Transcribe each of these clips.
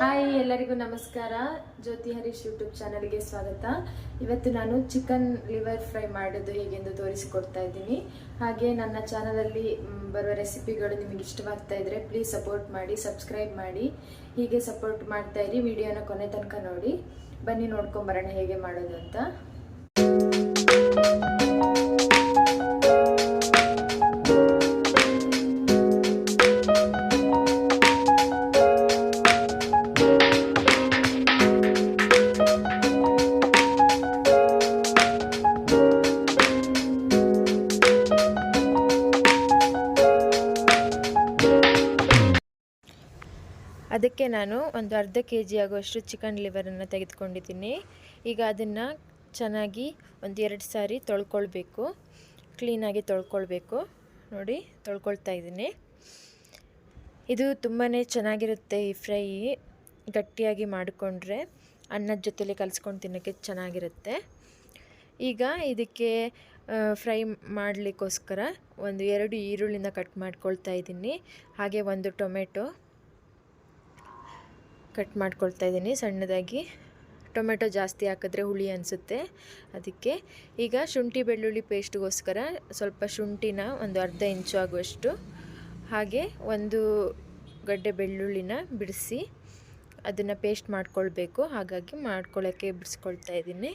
Hi, ಎಲ್ಲರಿಗೂ ನಮಸ್ಕಾರ. ಜ್ಯೋತಿ Harish YouTube ಚಾನಲ್ಗೆ ಸ್ವಾಗತ. ಇವತ್ತು ನಾನು ಚಿಕನ್ ಲಿವರ್ ಫ್ರೈ ಮಾಡೋದು ಹೇಗೆಂದು ತೋರಿಸಿಕೊಡ್ತಾ ಇದ್ದೀನಿ. ಹಾಗೆ ನನ್ನ ಚಾನಲಲ್ಲಿ ಬರುವ ರೆಸಿಪಿಗಳು ನಿಮಗೆ ಇಷ್ಟವಾಗ್ತಾ ಇದ್ರೆ ಪ್ಲೀಸ್ ಸಪೋರ್ಟ್ ಮಾಡಿ ಸಬ್ಸ್ಕ್ರೈಬ್ ಮಾಡಿ. ಹೀಗೆ ಸಪೋರ್ಟ್ ಮಾಡ್ತಾ ಇರಿ, ವಿಡಿಯೋನ ಕೊನೆ ತನಕ ನೋಡಿ. ಬನ್ನಿ, ನೋಡ್ಕೊಂಬರೋಣ ಹೇಗೆ ಮಾಡೋದು ಅಂತ. ಅದಕ್ಕೆ ನಾನು ಒಂದು ಅರ್ಧ ಕೆ ಜಿ ಆಗುವಷ್ಟು ಚಿಕನ್ ಲಿವರನ್ನು ತೆಗೆದುಕೊಂಡಿದ್ದೀನಿ. ಈಗ ಅದನ್ನು ಚೆನ್ನಾಗಿ ಒಂದು ಎರಡು ಸಾರಿ ತೊಳ್ಕೊಳ್ಬೇಕು. ಕ್ಲೀನಾಗಿ ತೊಳ್ಕೊಳ್ಬೇಕು. ನೋಡಿ, ತೊಳ್ಕೊಳ್ತಾ ಇದ್ದೀನಿ. ಇದು ತುಂಬಾ ಚೆನ್ನಾಗಿರುತ್ತೆ ಈ ಫ್ರೈ. ಗಟ್ಟಿಯಾಗಿ ಮಾಡಿಕೊಂಡ್ರೆ ಅನ್ನದ ಜೊತೆಲಿ ಕಲಿಸ್ಕೊಂಡು ತಿನ್ನೋಕ್ಕೆ ಚೆನ್ನಾಗಿರುತ್ತೆ. ಈಗ ಇದಕ್ಕೆ ಫ್ರೈ ಮಾಡಲಿಕ್ಕೋಸ್ಕರ ಒಂದು ಎರಡು ಈರುಳ್ಳಿನ ಕಟ್ ಮಾಡ್ಕೊಳ್ತಾ ಇದ್ದೀನಿ. ಹಾಗೆ ಒಂದು ಟೊಮೆಟೊ ಕಟ್ ಮಾಡ್ಕೊಳ್ತಾ ಇದ್ದೀನಿ ಸಣ್ಣದಾಗಿ. ಟೊಮೆಟೊ ಜಾಸ್ತಿ ಹಾಕಿದ್ರೆ ಹುಳಿ ಅನಿಸುತ್ತೆ. ಅದಕ್ಕೆ ಈಗ ಶುಂಠಿ ಬೆಳ್ಳುಳ್ಳಿ ಪೇಸ್ಟ್ಗೋಸ್ಕರ ಸ್ವಲ್ಪ ಶುಂಠಿನ ಒಂದು ಅರ್ಧ ಇಂಚು ಆಗುವಷ್ಟು, ಹಾಗೆ ಒಂದು ಗಡ್ಡೆ ಬೆಳ್ಳುಳ್ಳಿನ ಬಿಡಿಸಿ ಅದನ್ನು ಪೇಸ್ಟ್ ಮಾಡ್ಕೊಳ್ಬೇಕು. ಹಾಗಾಗಿ ಮಾಡ್ಕೊಳ್ಳೋಕ್ಕೆ ಬಿಡಿಸ್ಕೊಳ್ತಾ ಇದ್ದೀನಿ.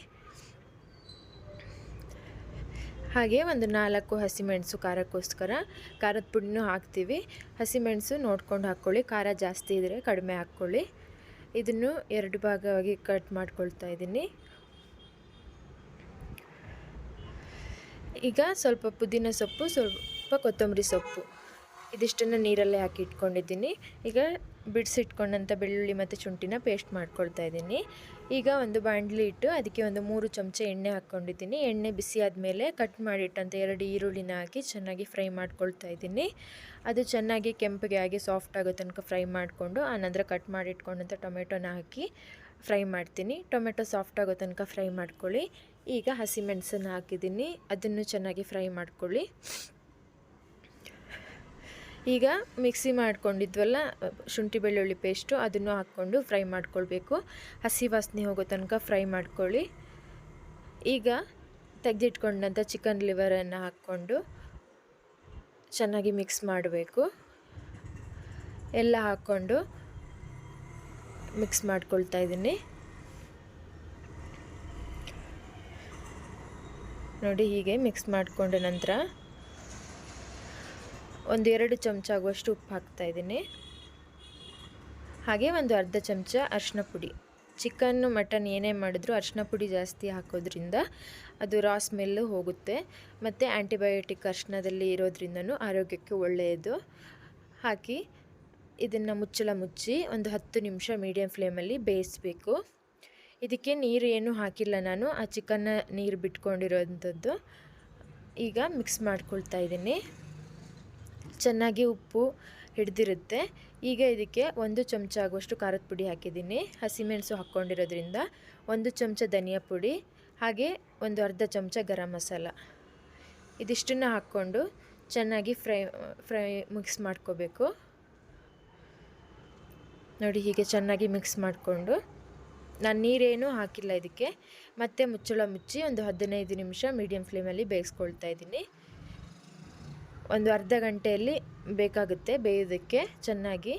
ಹಾಗೆ ಒಂದು ನಾಲ್ಕು ಹಸಿಮೆಣಸು ಖಾರಕ್ಕೋಸ್ಕರ ಖಾರದ ಪುಡಿನೂ ಹಾಕ್ತೀವಿ. ಹಸಿಮೆಣಸು ನೋಡ್ಕೊಂಡು ಹಾಕ್ಕೊಳ್ಳಿ. ಖಾರ ಜಾಸ್ತಿ ಇದ್ದರೆ ಕಡಿಮೆ ಹಾಕ್ಕೊಳ್ಳಿ. ಇದನ್ನು ಎರಡು ಭಾಗವಾಗಿ ಕಟ್ ಮಾಡ್ಕೊಳ್ತಾ ಇದ್ದೀನಿ. ಈಗ ಸ್ವಲ್ಪ ಪುದೀನ ಸೊಪ್ಪು ಸ್ವಲ್ಪ ಕೊತ್ತಂಬರಿ ಸೊಪ್ಪು. ಇದಿಷ್ಟನ್ನು ನೀರಲ್ಲೇ ಹಾಕಿ ಇಟ್ಕೊಂಡಿದ್ದೀನಿ. ಈಗ ಬಿಡಿಸಿಟ್ಕೊಂಡಂಥ ಬೆಳ್ಳುಳ್ಳಿ ಮತ್ತು ಶುಂಠಿನ ಪೇಸ್ಟ್ ಮಾಡ್ಕೊಳ್ತಾ ಇದ್ದೀನಿ. ಈಗ ಒಂದು ಬಾಣಲಿ ಇಟ್ಟು ಅದಕ್ಕೆ ಒಂದು ಮೂರು ಚಮಚ ಎಣ್ಣೆ ಹಾಕ್ಕೊಂಡಿದ್ದೀನಿ. ಎಣ್ಣೆ ಬಿಸಿ ಆದಮೇಲೆ ಕಟ್ ಮಾಡಿಟ್ಟಂಥ ಎರಡು ಈರುಳ್ಳಿನ ಹಾಕಿ ಚೆನ್ನಾಗಿ ಫ್ರೈ ಮಾಡ್ಕೊಳ್ತಾ ಇದ್ದೀನಿ. ಅದು ಚೆನ್ನಾಗಿ ಕೆಂಪಗೆ ಆಗಿ ಸಾಫ್ಟ್ ಆಗೋ ತನಕ ಫ್ರೈ ಮಾಡಿಕೊಂಡು ಆನಂತರ ಕಟ್ ಮಾಡಿಟ್ಕೊಂಡಂಥ ಟೊಮೆಟೊನ ಹಾಕಿ ಫ್ರೈ ಮಾಡ್ತೀನಿ. ಟೊಮೆಟೊ ಸಾಫ್ಟ್ ಆಗೋ ತನಕ ಫ್ರೈ ಮಾಡ್ಕೊಳ್ಳಿ. ಈಗ ಹಸಿಮೆಣಸನ್ನು ಹಾಕಿದ್ದೀನಿ. ಅದನ್ನು ಚೆನ್ನಾಗಿ ಫ್ರೈ ಮಾಡ್ಕೊಳ್ಳಿ. ಈಗ ಮಿಕ್ಸಿ ಮಾಡ್ಕೊಂಡಿದ್ವಲ್ಲ, ಶುಂಠಿ ಬೆಳ್ಳುಳ್ಳಿ ಪೇಸ್ಟು, ಅದನ್ನು ಹಾಕ್ಕೊಂಡು ಫ್ರೈ ಮಾಡ್ಕೊಳ್ಬೇಕು. ಹಸಿ ವಾಸನೆ ಹೋಗೋ ತನಕ ಫ್ರೈ ಮಾಡ್ಕೊಳ್ಳಿ. ಈಗ ತೆಗೆದಿಟ್ಕೊಂಡಂಥ ಚಿಕನ್ ಲಿವರನ್ನು ಹಾಕ್ಕೊಂಡು ಚೆನ್ನಾಗಿ ಮಿಕ್ಸ್ ಮಾಡಬೇಕು. ಎಲ್ಲ ಹಾಕ್ಕೊಂಡು ಮಿಕ್ಸ್ ಮಾಡ್ಕೊಳ್ತಾ ಇದ್ದೀನಿ. ನೋಡಿ ಹೀಗೆ ಮಿಕ್ಸ್ ಮಾಡಿಕೊಂಡ ನಂತರ ಒಂದು ಎರಡು ಚಮಚ ಆಗುವಷ್ಟು ಉಪ್ಪು ಹಾಕ್ತಾ ಇದ್ದೀನಿ. ಹಾಗೆ ಒಂದು ಅರ್ಧ ಚಮಚ ಅರಿಶಿನ ಪುಡಿ. ಚಿಕನ್ನು, ಮಟನ್ ಏನೇ ಮಾಡಿದ್ರು ಅರಿಶಿನ ಪುಡಿ ಜಾಸ್ತಿ ಹಾಕೋದ್ರಿಂದ ಅದು ರಾ ಸ್ಮೆಲ್ಲು ಹೋಗುತ್ತೆ. ಮತ್ತು ಆ್ಯಂಟಿಬಯೋಟಿಕ್ ಅರಿಶಿನದಲ್ಲಿ ಇರೋದ್ರಿಂದನೂ ಆರೋಗ್ಯಕ್ಕೆ ಒಳ್ಳೆಯದು. ಹಾಕಿ ಇದನ್ನು ಮುಚ್ಚಳ ಮುಚ್ಚಿ ಒಂದು ಹತ್ತು ನಿಮಿಷ ಮೀಡಿಯಂ ಫ್ಲೇಮಲ್ಲಿ ಬೇಯಿಸಬೇಕು. ಇದಕ್ಕೆ ನೀರು ಏನೂ ಹಾಕಿಲ್ಲ ನಾನು. ಆ ಚಿಕನ್ನ ನೀರು ಬಿಟ್ಕೊಂಡಿರೋವಂಥದ್ದು ಈಗ ಮಿಕ್ಸ್ ಮಾಡ್ಕೊಳ್ತಾ ಇದ್ದೀನಿ. ಚೆನ್ನಾಗಿ ಉಪ್ಪು ಹಿಡ್ದಿರುತ್ತೆ. ಈಗ ಇದಕ್ಕೆ ಒಂದು ಚಮಚ ಆಗುವಷ್ಟು ಖಾರದ ಪುಡಿ ಹಾಕಿದ್ದೀನಿ. ಹಸಿಮೆಣಸು ಹಾಕ್ಕೊಂಡಿರೋದ್ರಿಂದ ಒಂದು ಚಮಚ ಧನಿಯಾ ಪುಡಿ, ಹಾಗೆ ಒಂದು ಅರ್ಧ ಚಮಚ ಗರಂ ಮಸಾಲ. ಇದಿಷ್ಟನ್ನು ಹಾಕ್ಕೊಂಡು ಚೆನ್ನಾಗಿ ಫ್ರೈ ಫ್ರೈ ಮಿಕ್ಸ್ ಮಾಡ್ಕೋಬೇಕು. ನೋಡಿ ಹೀಗೆ ಚೆನ್ನಾಗಿ ಮಿಕ್ಸ್ ಮಾಡಿಕೊಂಡು. ನಾನು ನೀರೇನೂ ಹಾಕಿಲ್ಲ ಇದಕ್ಕೆ. ಮತ್ತೆ ಮುಚ್ಚಳ ಮುಚ್ಚಿ ಒಂದು ಹದಿನೈದು ನಿಮಿಷ ಮೀಡಿಯಮ್ ಫ್ಲೇಮಲ್ಲಿ ಬೇಯಿಸ್ಕೊಳ್ತಾ ಇದ್ದೀನಿ. ಒಂದು ಅರ್ಧ ಗಂಟೆಯಲ್ಲಿ ಬೇಕಾಗುತ್ತೆ ಬೇಯೋದಕ್ಕೆ. ಚೆನ್ನಾಗಿ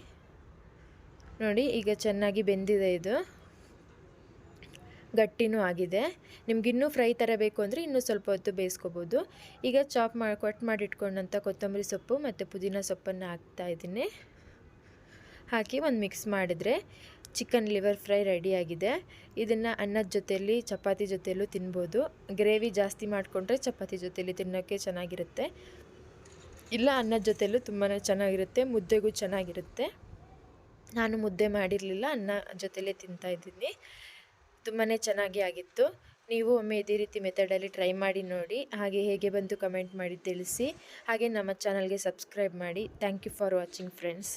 ನೋಡಿ, ಈಗ ಚೆನ್ನಾಗಿ ಬೆಂದಿದೆ ಇದು. ಗಟ್ಟಿನೂ ಆಗಿದೆ. ನಿಮಗಿನ್ನೂ ಫ್ರೈ ಥರ ಬೇಕು ಅಂದರೆ ಇನ್ನೂ ಸ್ವಲ್ಪ ಹೊತ್ತು ಬೇಯಿಸ್ಕೋಬೋದು. ಈಗ ಚಾಪ್ ಮಾಡಿ ಕಟ್ ಮಾಡಿಟ್ಕೊಂಡಂಥ ಕೊತ್ತಂಬರಿ ಸೊಪ್ಪು ಮತ್ತು ಪುದೀನ ಸೊಪ್ಪನ್ನು ಹಾಕ್ತಾ ಇದ್ದೀನಿ. ಹಾಕಿ ಒಂದು ಮಿಕ್ಸ್ ಮಾಡಿದರೆ ಚಿಕನ್ ಲಿವರ್ ಫ್ರೈ ರೆಡಿಯಾಗಿದೆ ಇದನ್ನು ಅನ್ನದ ಜೊತೆಯಲ್ಲಿ, ಚಪಾತಿ ಜೊತೆಯಲ್ಲೂ ತಿನ್ಬೋದು. ಗ್ರೇವಿ ಜಾಸ್ತಿ ಮಾಡಿಕೊಂಡ್ರೆ ಚಪಾತಿ ಜೊತೆಯಲ್ಲಿ ತಿನ್ನೋಕ್ಕೆ ಚೆನ್ನಾಗಿರುತ್ತೆ. ಇಲ್ಲ ಅನ್ನದ ಜೊತೆಯಲ್ಲೂ ತುಂಬಾ ಚೆನ್ನಾಗಿರುತ್ತೆ, ಮುದ್ದೆಗೂ ಚೆನ್ನಾಗಿರುತ್ತೆ. ನಾನು ಮುದ್ದೆ ಮಾಡಿರಲಿಲ್ಲ, ಅನ್ನ ಜೊತೆಲೇ ತಿಂತಾಯಿದ್ದೀನಿ ತುಂಬಾ ಚೆನ್ನಾಗಿ ಆಗಿತ್ತು. ನೀವು ಒಮ್ಮೆ ಇದೇ ರೀತಿ ಮೆಥಡಲ್ಲಿ ಟ್ರೈ ಮಾಡಿ ನೋಡಿ, ಹಾಗೆ ಹೇಗೆ ಬಂತು ಕಮೆಂಟ್ ಮಾಡಿ ತಿಳಿಸಿ. ಹಾಗೆ ನಮ್ಮ ಚಾನಲ್ಗೆ ಸಬ್ಸ್ಕ್ರೈಬ್ ಮಾಡಿ. Thank you for watching friends